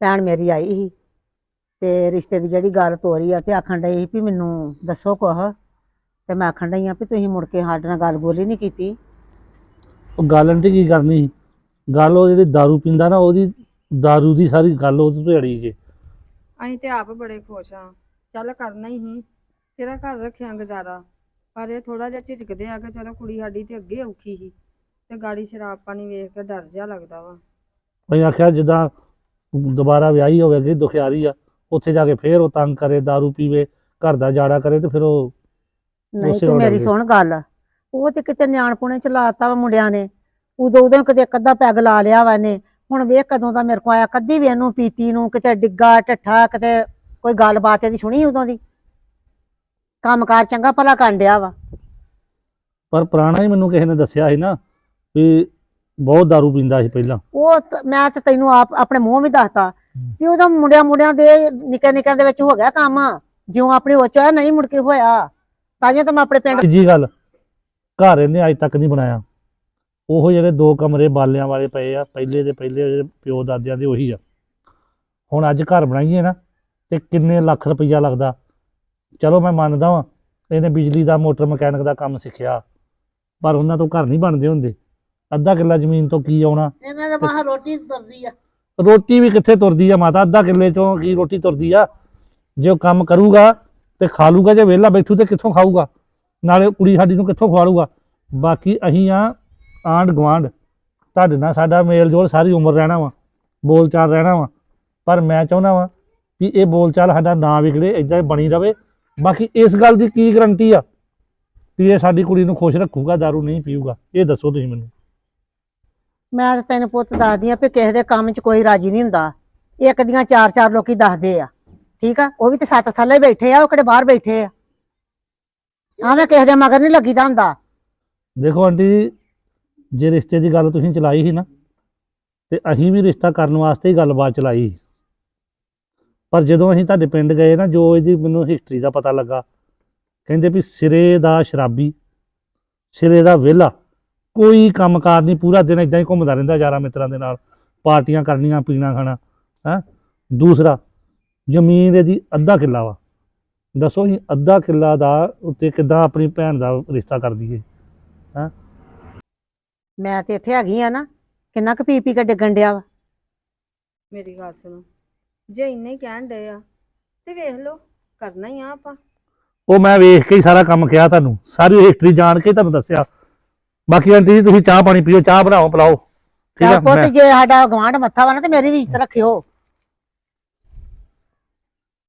Speaker 3: ਭੈਣ ਮੇਰੀ ਆਈ ਸੀ। ਤੇ ਰਿਸ਼ਤੇ ਦੀ ਜਿਹੜੀ ਗੱਲ ਤੋਰੀ ਆ ਤੇ ਆਖਣ ਡਈ ਸੀ ਵੀ ਮੈਨੂੰ ਦੱਸੋ ਕੁਛ ਤੇ ਮੈਂ ਆਖਣ ਡਈ ਆ ਵੀ ਤੁਸੀਂ ਮੁੜ ਕੇ ਸਾਡੇ ਨਾਲ ਗੱਲ ਗੋਲੀ ਨਹੀਂ ਕੀਤੀ
Speaker 6: ਉਹ ਗੱਲ ਆਂਟੀ ਕੀ ਕਰਨੀ ਸੀ ਗੱਲ ਉਹ ਜਿਹੜੀ दारू ਪੀਂਦਾ ਨਾ ਉਹਦੀ दारू ਦੀ ਸਾਰੀ ਗੱਲ ਉਹਦੇ ਤੋਂ ਅੜੀ ਜੇ
Speaker 7: ਅਸੀਂ ਤੇ ਆਪ ਬੜੇ ਖੁਸ਼ ਆ ਚੱਲ ਕਰਨਾ ਹੀ ਸੀ ਤੇਰਾ ਘਰ ਰੱਖਿਆ ਗੁਜ਼ਾਰਾ ਪਰ ਇਹ ਥੋੜਾ ਜਿਹਾ ਝਿਜਕਦੇ ਆ ਕਿ ਚਲੋ ਕੁੜੀ ਸਾਡੀ ਤੇ ਅੱਗੇ ਔਖੀ ਸੀ ਤੇ ਗਾੜੀ ਸ਼ਰਾਬ ਪਾਣੀ ਵੇਖ ਕੇ ਡਰ ਜਿਹਾ ਲੱਗਦਾ ਵਾ
Speaker 6: ਅਸੀਂ ਆਖਿਆ ਜਿੱਦਾਂ ਦੁਬਾਰਾ ਵਿਆਹੀ ਹੋਵੇਗੀ ਦੁਖਿਆਰੀ ਆ ਉੱਥੇ ਜਾ ਕੇ ਫੇਰ ਉਹ ਤੰਗ ਕਰੇ दारू ਪੀਵੇ ਘਰ ਦਾ ਜਾੜਾ ਕਰੇ ਤੇ ਫਿਰ ਉਹ
Speaker 3: ਨਹੀਂ
Speaker 6: ਉਸੇ
Speaker 3: ਤੂੰ
Speaker 6: order
Speaker 3: ਮੇਰੀ
Speaker 6: ਦੇ।
Speaker 3: ਸੁਣ ਗੱਲ ਉਹ ਤੇ ਕਿਤੇ ਨਿਆਣਪੁਣੇ ਚ ਲਾਤਾ ਵਾ ਮੁੰਡਿਆਂ ਨੇ ਉਦੋਂ ਉਦੋਂ ਕਿਤੇ ਇੱਕ ਅੱਧਾ ਪੈਗ ਲਾ ਲਿਆ ਵਾ ਇਹਨੇ ਹੁਣ ਵੇਖ ਕਦੋਂ ਦਾ ਮੇਰੇ ਕੋ ਆਇਆ ਕਦੀ ਵੀ ਇਹਨੂੰ ਪੀਤੀ ਨੂੰ ਕਿਤੇ ਡਿੱਗਾ ਢੱਠਾ ਕਿਤੇ ਕੋਈ ਗੱਲਬਾਤ ਇਹਦੀ ਸੁਣੀ ਉਦੋਂ ਦੀ ਕੰਮਕਾਰ ਚੰਗਾ ਭਲਾ ਕਰਨ ਡਿਆ ਵਾ
Speaker 6: ਪਰ ਪੁਰਾਣਾ ਹੀ ਮੈਨੂੰ ਕਿਸੇ ਨੇ ਦੱਸਿਆ ਸੀ ਨਾ ਵੀ ਬਹੁਤ दारू ਪੀਂਦਾ ਸੀ ਪਹਿਲਾਂ
Speaker 3: ਉਹ ਤ- ਮੈਂ ਤੇ ਤੈਨੂੰ ਆਪ ਆਪਣੇ ਮੂੰਹ ਵੀ ਦੱਸਤਾ ਵੀ ਉਹਦਾ ਮੁੰਡਿਆਂ ਮੁੰਡਿਆਂ ਦੇ ਨਿੱਕੇ ਨਿੱਕਿਆਂ ਦੇ ਵਿੱਚ ਹੋ ਗਿਆ ਕੰਮ। ਜਿਉਂ ਆਪਣੀ ਉਹ ਚ ਹੋਇਆ ਨਹੀਂ ਮੁੜ ਕੇ ਹੋਇਆ। ਤਾਂਹੀਓ ਤਾਂ ਮੈਂ ਆਪਣੇ ਪਿੰਡ
Speaker 6: ਤੀਜੀ ਗੱਲ ਘਰ ਇਹਨੇ ਅੱਜ ਤੱਕ ਨਹੀਂ ਬਣਾਇਆ। ਉਹ ਜਿਹੜੇ ਦੋ ਕਮਰੇ ਬਾਲਿਆਂ ਵਾਲੇ ਪਏ ਆ ਪਹਿਲੇ ਦੇ ਪਹਿਲੇ ਜਿਹੜੇ ਪਿਓ ਦਾਦਿਆਂ ਦੇ ਉਹੀ ਆ। ਹੁਣ ਅੱਜ ਘਰ ਬਣਾਈਏ ਨਾ ਤੇ ਕਿੰਨੇ ਲੱਖ ਰੁਪਈਆ ਲੱਗਦਾ। ਚਲੋ ਮੈਂ ਮੰਨਦਾ ਵਾਂ ਇਹਨੇ ਬਿਜਲੀ ਦਾ ਮੋਟਰ ਮਕੈਨਿਕ ਦਾ ਕੰਮ ਸਿੱਖਿਆ। ਪਰ ਉਹਨਾਂ ਤੋਂ ਘਰ ਨਹੀਂ ਬਣਦੇ ਹੁੰਦੇ। ਅੱਧਾ ਕਿੱਲਾ ਜ਼ਮੀਨ ਤੋਂ ਕੀ ਆਉਣਾ?
Speaker 8: ਇਹਨਾਂ ਦੇ ਬਾਹਰ ਰੋਟੀ ਤੁਰਦੀ ਆ।
Speaker 6: ਰੋਟੀ ਵੀ ਕਿੱਥੇ ਤੁਰਦੀ ਆ ਮਾਤਾ? ਅੱਧਾ ਕਿੱਲੇ ਚੋਂ ਕੀ ਰੋਟੀ ਤੁਰਦੀ ਆ? ਜੇ ਉਹ ਕੰਮ ਕਰੂਗਾ ਤੇ ਖਾ ਲੂਗਾ, ਜੇ ਵਿਹਲਾ ਬੈਠੂ ਤੇ ਕਿੱਥੋਂ ਖਾਊਗਾ? ਨਾਲੇ ਕੁੜੀ ਸਾਡੀ ਨੂੰ ਕਿੱਥੋਂ ਖਵਾ ਲੂਗਾ ਬਾਕੀ ਅਸੀਂ ਆ ਆਂਢ ਗੁਆਂਢ, ਤੁਹਾਡੇ ਨਾਲ ਸਾਡਾ ਮੇਲ ਜੋਲ ਸਾਰੀ ਉਮਰ ਰਹਿਣਾ ਵਾ, ਬੋਲਚਾਲ ਰਹਿਣਾ ਵਾ। ਪਰ ਮੈਂ ਚਾਹੁੰਦਾ ਵਾਂ ਵੀ ਇਹ ਬੋਲਚਾਲ ਸਾਡਾ ਨਾ ਵਿਗੜੇ ਇਦਾਂ ਬਣੀ ਰਵੇ। ਬਾਕੀ ਇਸ ਗੱਲ ਦੀ ਕੀ ਗਰੰਟੀ ਆ ਵੀ ਇਹ ਸਾਡੀ ਕੁੜੀ ਨੂੰ ਖੁਸ਼ ਰੱਖੂਗਾ दारू ਨਹੀਂ ਪੀਊਗਾ? ਇਹ ਦੱਸੋ ਤੁਸੀਂ ਮੈਨੂੰ।
Speaker 3: ਮੈਂ ਤਾਂ ਤੈਨੂੰ ਪੁੱਤ ਦੱਸਦੀ ਆ ਵੀ ਕਿਸੇ ਦੇ ਕੰਮ 'ਚ ਕੋਈ ਰਾਜੀ ਨਹੀਂ ਹੁੰਦਾ। ਇੱਕ ਦੀਆਂ ਚਾਰ ਚਾਰ ਲੋਕੀ ਦੱਸਦੇ ਆ। ਠੀਕ ਆ? ਉਹ ਵੀ ਤੇ ਸੱਤ ਥੱਲੇ ਬੈਠੇ ਆ ਉਹ ਕਿਹੜੇ ਬਾਹਰ ਬੈਠੇ ਆ? ਆਵੇਂ ਕਿਸੇ ਦੇ ਮਗਰ ਨਹੀਂ ਲੱਗੀਦਾ ਹੁੰਦਾ।
Speaker 6: ਦੇਖੋ ਆਂਟੀ ਜੀ, ਜੇ ਰਿਸ਼ਤੇ ਦੀ ਗੱਲ ਤੁਸੀਂ ਚਲਾਈ ਸੀ ਨਾ ਤੇ ਅਸੀਂ ਵੀ ਰਿਸ਼ਤਾ ਕਰਨ ਵਾਸਤੇ ਹੀ ਗੱਲਬਾਤ ਚਲਾਈ ਸੀ। ਪਰ ਜਦੋਂ ਅਸੀਂ ਤੁਹਾਡੇ ਪਿੰਡ ਗਏ ਨਾ ਜੋ ਇਹਦੀ ਮੈਨੂੰ ਹਿਸਟਰੀ ਦਾ ਪਤਾ ਲੱਗਾ ਕਹਿੰਦੇ ਵੀ ਸਿਰੇ ਦਾ ਸ਼ਰਾਬੀ ਸਿਰੇ ਦਾ ਵਿਹਲਾ ਕੋਈ ਕੰਮਕਾਰ ਨਹੀਂ ਪੂਰਾ ਦਿਨ ਇਦਾਂ ਹੀ ਘੁੰਮਦਾ ਰਹਿੰਦਾ ਯਾਰਾਂ ਮਿੱਤਰਾਂ ਦੇ ਨਾਲ ਪਾਰਟੀਆਂ ਕਰਨੀਆਂ ਪੀਣਾ ਖਾਣਾ ਹੈ? ਦੂਸਰਾ ਜ਼ਮੀਨ ਇਹਦੀ ਅੱਧਾ ਕਿੱਲਾ ਵਾ। ਦੱਸੋ ਅਸੀਂ ਅੱਧਾ ਕਿੱਲਾ ਦਾ ਉੱਤੇ ਕਿੱਦਾਂ ਆਪਣੀ ਭੈਣ ਦਾ ਰਿਸ਼ਤਾ ਕਰ ਦਈਏ
Speaker 3: ਮੈਂ ਤੇ ਇੱਥੇ ਹੈਗੀ ਆ ਨਾ ਕਿੰਨਾ ਕੁ ਪੀ ਪੀ ਕੇ ਡਿੱਗਣ ਡਿਆ ਵਾ?
Speaker 7: ਮੇਰੀ ਗੱਲ ਸੁਣੋ ਜੇ ਇੰਨੇ ਹੀ ਕਹਿਣ ਡਏ ਆ ਤੇ ਵੇਖ ਲਓ ਕਰਨਾ ਹੀ ਆ ਆਪਾਂ।
Speaker 6: ਉਹ ਮੈਂ ਵੇਖ ਕੇ ਹੀ ਸਾਰਾ ਕੰਮ ਕਿਹਾ ਤੁਹਾਨੂੰ ਸਾਰੀ ਹਿਸਟਰੀ ਜਾਣ ਕੇ ਹੀ ਤੁਹਾਨੂੰ ਦੱਸਿਆ। ਬਾਕੀ ਆਂਟੀ ਜੀ ਤੁਸੀਂ ਚਾਹ ਪਾਣੀ ਪੀਓ ਚਾਹ ਬਣਾਓ ਪਿਲਾਓ। ਠੀਕ ਆ
Speaker 3: ਪੁੱਤ
Speaker 6: ਮੈਂ
Speaker 3: ਜੇ ਸਾਡਾ ਗਵਾਂਢ ਮੱਥਾ ਵਾ ਨਾ ਤੇ ਮੇਰੀ ਵੀ ਇੱਜ਼ਤ ਰੱਖਿਓ।